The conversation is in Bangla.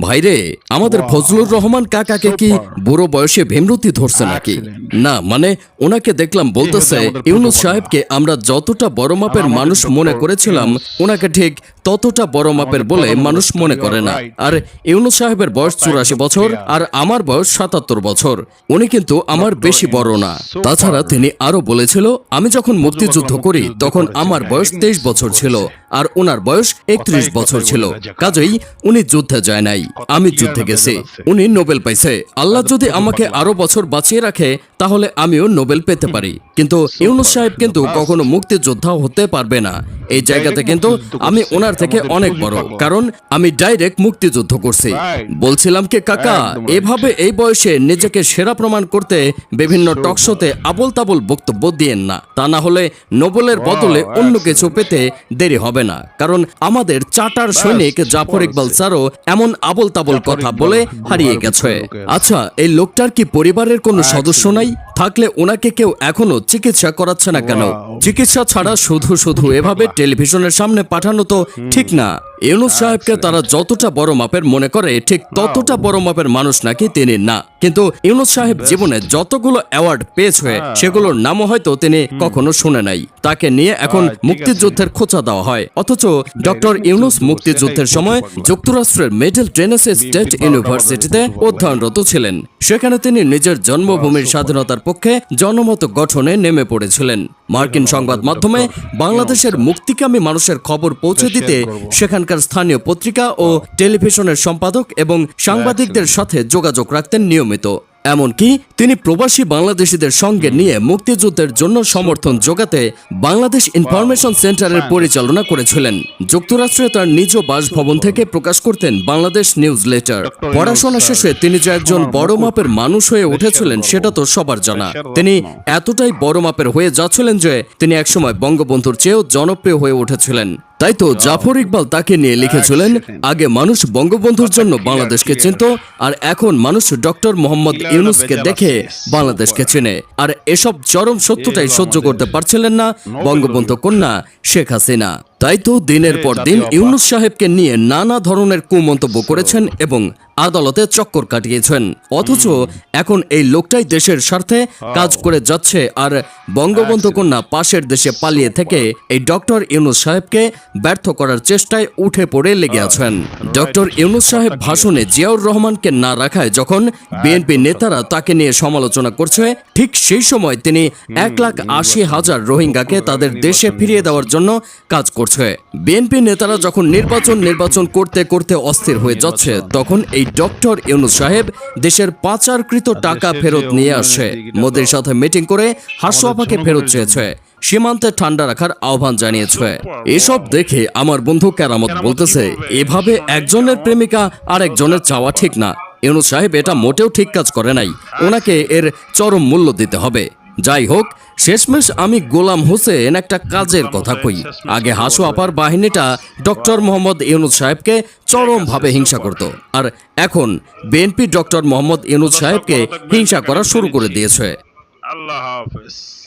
ভাইরে আমাদের ফজলুর রহমান কাকাকে কি বুড়ো বয়সে ভীমরতি ধরছে নাকি? না মানে ওনাকে দেখলাম বলতেছে ইউনুস সাহেবকে আমরা যতটা বড় মাপের মানুষ মনে করেছিলাম ওনাকে ঠিক ততটা বড় মাপের বলে মানুষ মনে করে না। আর ইউনুস সাহেবের বয়স চুরাশি বছর আর আমার বয়স সাতাত্তর বছর। উনি কিন্তু আমার বেশি বড় না। তাছাড়া তিনি আরও বলেছিল আমি যখন মুক্তিযুদ্ধ করি তখন আমার হ্যাঁ, বয়স তেইশ বছর ছিল আর ওনার বয়স একত্রিশ বছর ছিল। কাজেই উনি যুদ্ধে যায় নাই। আমি যুদ্ধে গেছি। উনি নোবেল পাইছে। আল্লাহ যদি আমাকে আরও বছর বাঁচিয়ে রাখে তাহলে আমিও নোবেল পেতে পারি। কিন্তু ইউনুস সাহেব কিন্তু কখনো মুক্তিযোদ্ধা হতে পারবে না। এই জায়গাতে কিন্তু আমি ওনার থেকে অনেক বড়। কারণ আমি ডাইরেক্ট মুক্তিযুদ্ধ করছি। বলছিলাম কি কাকা এভাবে এই বয়সে নিজেকে সেরা প্রমাণ করতে বিভিন্ন টকশোতে আবল তাবল বক্তব্য দিয়েন না। তা না হলে নোবেলের বদলে অন্য কিছু পেতে দেরি হবে না। কারণ আমাদের চাটার সৈনিক জাফর ইকবাল স্যারও এমন আবল তাবল কথা বলে হারিয়ে গেছে। আচ্ছা এই লোকটার কি পরিবারের কোনো সদস্য নাই? travail থাকলে ওনাকে কেউ এখনও চিকিৎসা করাচ্ছে না কেন? চিকিৎসা ছাড়া শুধু শুধু এভাবে টেলিভিশনের সামনে পাঠানো তো ঠিক না। ইউনুস সাহেবকে তারা যতটা বড় মাপের মনে করে ঠিক ততটা বড় মাপের মানুষ নাকি তিনি না। কিন্তু ইউনুস সাহেব জীবনে যতগুলো অ্যাওয়ার্ড পেয়েছে সেগুলোর নামও হয়তো তিনি কখনো শুনে নাই। তাকে নিয়ে এখন ঠিক আছে। মুক্তিযুদ্ধের খোঁচা দেওয়া হয়। অথচ ডক্টর ইউনুস মুক্তিযুদ্ধের সময় যুক্তরাষ্ট্রের মিডল টেনেসি স্টেট ইউনিভার্সিটিতে অধ্যয়নরত ছিলেন। সেখানে তিনি নিজের জন্মভূমির স্বাধীনতার পক্ষে জনমত গঠনে নেমে পড়েছিলেন। মার্কিন সংবাদ মাধ্যমে বাংলাদেশের মুক্তিকামী মানুষের খবর পৌঁছে দিতে সেখানকার স্থানীয় পত্রিকা ও টেলিভিশনের সম্পাদক এবং সাংবাদিকদের সাথে যোগাযোগ রাখতেন নিয়মিত। এমনকি তিনি প্রবাসী বাংলাদেশিদের সঙ্গে নিয়ে মুক্তিযুদ্ধের জন্য সমর্থন যোগাতে বাংলাদেশ ইনফরমেশন সেন্টারের পরিচালনা করেছিলেন। যুক্তরাষ্ট্রে তার নিজ বাসভবন থেকে প্রকাশ করতেন বাংলাদেশ নিউজ লেটার। পড়াশোনা শেষে তিনি যে একজন বড় মাপের মানুষ হয়ে উঠেছিলেন সেটা তো সবার জানা। তিনি এতটাই বড় মাপের হয়ে যাচ্ছিলেন যে তিনি একসময় বঙ্গবন্ধুর চেয়েও জনপ্রিয় হয়ে উঠেছিলেন। তাই তো জাফর ইকবাল তাকে নিয়ে লিখেছিলেন আগে মানুষ বঙ্গবন্ধুর জন্য বাংলাদেশকে চিনত আর এখন মানুষ ডক্টর মোহাম্মদ ইউনুসকে দেখে বাংলাদেশকে চেনে। আর এসব চরম সত্যটাই সহ্য করতে পারছিলেন না বঙ্গবন্ধু কন্যা শেখ হাসিনা। তাই তো দিনের পর দিন ইউনুস সাহেবকে নিয়ে নানা ধরনের কুমন্তব্য করেছেন এবং আদালতে চক্কর কাটিয়েছেন। অথচ এখন এই লোকটাই দেশের স্বার্থে কাজ করে যাচ্ছে আর বঙ্গবন্ধু কন্যা পাশের দেশে পালিয়ে থেকে এই ডক্টর ইউনুস সাহেবকে ব্যর্থ করার চেষ্টায় উঠে পড়ে লেগে আছেন। ডক্টর ইউনুস সাহেব ভাষণে জিয়াউর রহমানকে না রাখায় যখন বিএনপি নেতারা তাকে নিয়ে সমালোচনা করছে ঠিক সেই সময় তিনি এক লাখ আশি হাজার রোহিঙ্গাকে তাদের দেশে ফিরিয়ে দেওয়ার জন্য কাজ করছে। বিএনপি নেতারা যখন নির্বাচন নির্বাচন করতে করতে অস্থির হয়ে যাচ্ছে তখন এই ডক্টর ইউনুস সাহেব দেশের পাচারকৃত টাকা ফেরত নিয়ে আসে মোদির সাথে মিটিং করে হাসু ফেরত চেয়েছে। সীমান্তে ঠান্ডা রাখার আহ্বান জানিয়েছে। এসব দেখে আমার বন্ধু কেরামত বলতেছে এভাবে একজনের প্রেমিকা আর একজনের চাওয়া ঠিক না। ইউনুস সাহেব এটা মোটেও ঠিক কাজ করে নাই। ওনাকে এর চরম মূল্য দিতে হবে। যাই হোক শেষমেশ আমি গোলাম হোসেন একটা কাজের কথা কই। আগে হাসু আপার বাহিনীটা ডক্টর মোহাম্মদ ইউনুস সাহেবকে চরমভাবে হিংসা করত। আর এখন বিএনপি ডক্টর মোহাম্মদ ইউনুস সাহেবকে হিংসা করা শুরু করে দিয়েছে। আল্লাহ হাফেজ।